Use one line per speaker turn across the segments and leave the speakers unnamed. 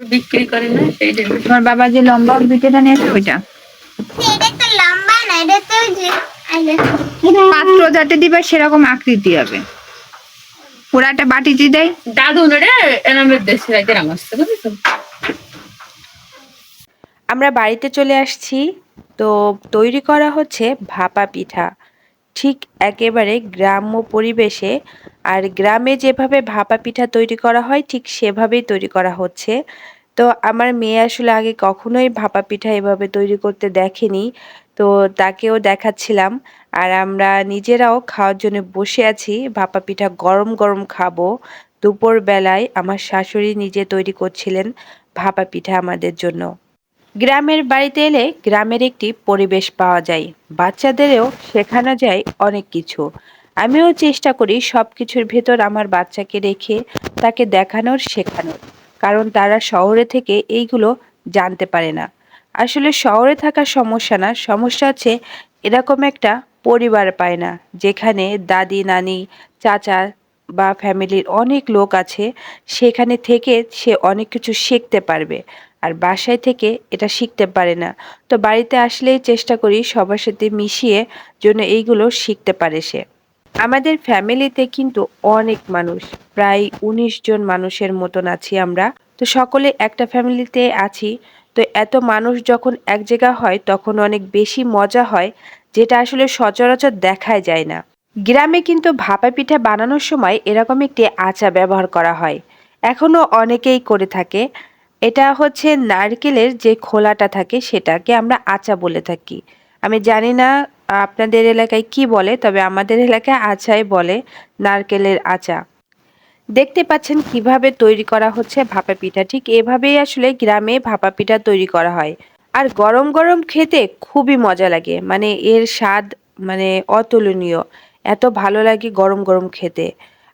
বিক্রি করে না সেই জন্য।
তোমার বাবা যে লম্বা পিঠাটা নিয়েছে ওইটা?
লম্বা না এটা তো
পাত্র যাতে দিবে সেরকম আকৃতি হবে। ওরা একটা বাটি দিয়ে দেয়?
দাদু রে এনামের দেশে রাইতে রাম বুঝেছ?
আমরা বাড়িতে চলে আসছি তো তৈরি করা হচ্ছে ভাপা পিঠা। ঠিক একেবারে গ্রাম্য পরিবেশে আর গ্রামে যেভাবে ভাপা পিঠা তৈরি করা হয়, ঠিক সেভাবেই তৈরি করা হচ্ছে। তো আমার মেয়ে আসলে আগে কখনোই ভাপা পিঠা এভাবে তৈরি করতে দেখেনি। তো তাকেও দেখাচ্ছিলাম আর আমরা নিজেরাও খাওয়ার জন্য বসে আছি, ভাপা পিঠা গরম গরম খাব। দুপুর বেলায় আমার শাশুড়ি নিজে তৈরি করছিলেন ভাপা পিঠা আমাদের জন্য। গ্রামের বাড়িতে এলে গ্রামের একটি পরিবেশ পাওয়া যায়। বাচ্চাদেরও শেখানো যায় অনেক কিছু। আমিও চেষ্টা করি সব কিছুর ভেতর আমার বাচ্চাকে রেখে তাকে দেখানোর, শেখানোর। কারণ তারা শহরে থেকে এইগুলো জানতে পারে না। আসলে শহরে থাকার সমস্যা না, সমস্যা হচ্ছে এরকম একটা পরিবার পায় না। যেখানে দাদি, নানি, চাচা বা ফ্যামিলির অনেক লোক আছে, সেখানে থেকে সে অনেক কিছু শিখতে পারবে। আর বাসায় থেকে এটা শিখতে পারে না। তো বাড়িতে আসলেই চেষ্টা করি সবার সাথে মিশিয়ে জন্য এইগুলো শিখতে পারে সে। আমাদের ফ্যামিলিতে কিন্তু অনেক মানুষ, প্রায় উনিশ জন মানুষের মতন আছি আমরা। তো সকলে একটা ফ্যামিলিতে আছি। তো এত মানুষ যখন এক জায়গা হয়, তখন অনেক বেশি মজা হয়, যেটা আসলে সচরাচর দেখাই যায় না। গ্রামে কিন্তু ভাপা পিঠা বানানোর সময় এরকম একটি আচা ব্যবহার করা হয়। এখনও অনেকেই করে থাকে। এটা হচ্ছে নারকেলের যে খোলাটা থাকে সেটাকে আমরা আচা বলে থাকি। আমি জানি না আপনাদের এলাকায় কি বলে, তবে আমাদের এলাকায় আচাই বলে নারকেলের আচা। দেখতে পাচ্ছেন কীভাবে তৈরি করা হচ্ছে ভাপা পিঠা। ঠিক এভাবেই আসলে গ্রামে ভাপা পিঠা তৈরি করা হয়। আর গরম গরম খেতে খুবই মজা লাগে। মানে এর স্বাদ মানে অতুলনীয়। এত ভালো লাগে গরম গরম খেতে।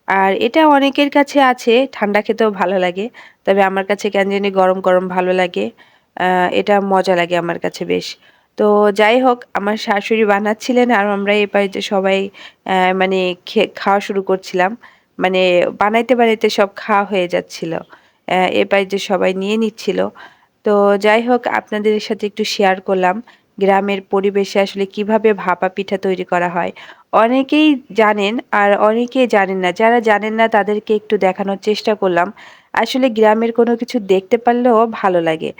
আর এটা অনেকের কাছে আছে, ঠান্ডা খেতেও ভালো লাগে, তবে আমার কাছে কেন জানি গরম গরম ভালো লাগে এটা মজা লাগে আমার কাছে বেশ। তো যাই হোক, আমার শাশুড়ি বানাচ্ছিলেন আর আমরা এই বাড়িতে সবাই মানে খাওয়া শুরু করছিলাম। মানে বানাইতে বানাইতে সব খাওয়া হয়ে যাচ্ছিল এ বাড়িতে সবাই নিয়ে নিচ্ছিল। তো যাই হোক, আপনাদের সাথে একটু শেয়ার করলাম। গ্রামের পরিবেশে আসলে কীভাবে ভাপা পিঠা তৈরি করা হয়। অনেকেই জানেন আর অনেকেই জানেন না। যারা জানেন না, তাদেরকে একটু দেখানোর চেষ্টা করলাম। আসলে গ্রামের কোনো কিছু দেখতে পারলেও ভালো লাগে।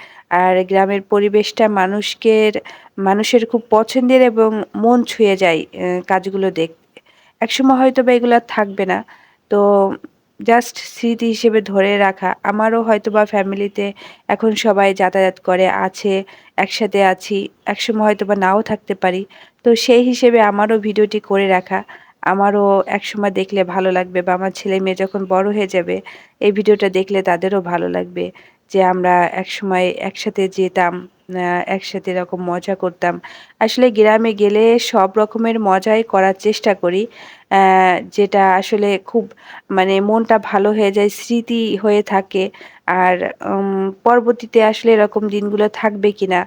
আর গ্রামের পরিবেশটা মানুষকে মানুষের খুব পছন্দের এবং মন ছুঁয়ে যায় কাজগুলো দেখতে। একসময় হয়তো বা এগুলো থাকবে না। তো জাস্ট স্মৃতি হিসেবে ধরে রাখা। আমারও হয়তো বা ফ্যামিলিতে এখন সবাই যাতায়াত করে, আছে, একসাথে আছি, একসময় হয়তো বা নাও থাকতে পারি। তো সেই হিসেবে আমারও ভিডিওটি করে রাখা। আমারও একসময় দেখলে ভালো লাগবে বা আমার ছেলে মেয়ে যখন বড় হয়ে যাবে, এই ভিডিওটা দেখলে তাদেরও ভালো লাগবে যে আমরা একসময় একসাথে যেতাম। একসাথে এরকম মজা করতাম। আসলে গ্রামে গেলে সব রকমের মজাই করার চেষ্টা করি। যেটা আসলে খুব মানে মনটা ভালো হয়ে যায়, স্মৃতি হয়ে থাকে। আর পরবর্তীতে আসলে এরকম দিনগুলো থাকবে কিনা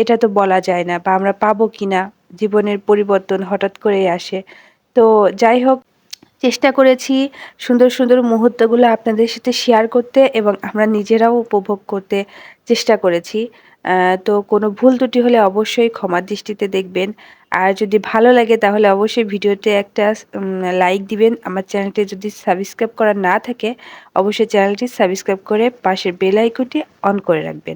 এটা তো বলা যায় না বা আমরা পাবো কিনা, জীবনের পরিবর্তন হঠাৎ করেই আসে। তো যাই হোক, চেষ্টা করেছি সুন্দর সুন্দর মুহূর্তগুলো আপনাদের সাথে শেয়ার করতে এবং আমরা নিজেরাও উপভোগ করতে চেষ্টা করেছি। তো কোনো ভুল ত্রুটি হলে অবশ্যই ক্ষমার দৃষ্টিতে দেখবেন। আর যদি ভালো লাগে তাহলে অবশ্যই ভিডিওতে একটা লাইক দিবেন। আমার চ্যানেলটি যদি সাবস্ক্রাইব করা না থাকে, অবশ্যই চ্যানেলটি সাবস্ক্রাইব করে পাশের বেল আইকনটি অন করে রাখবেন।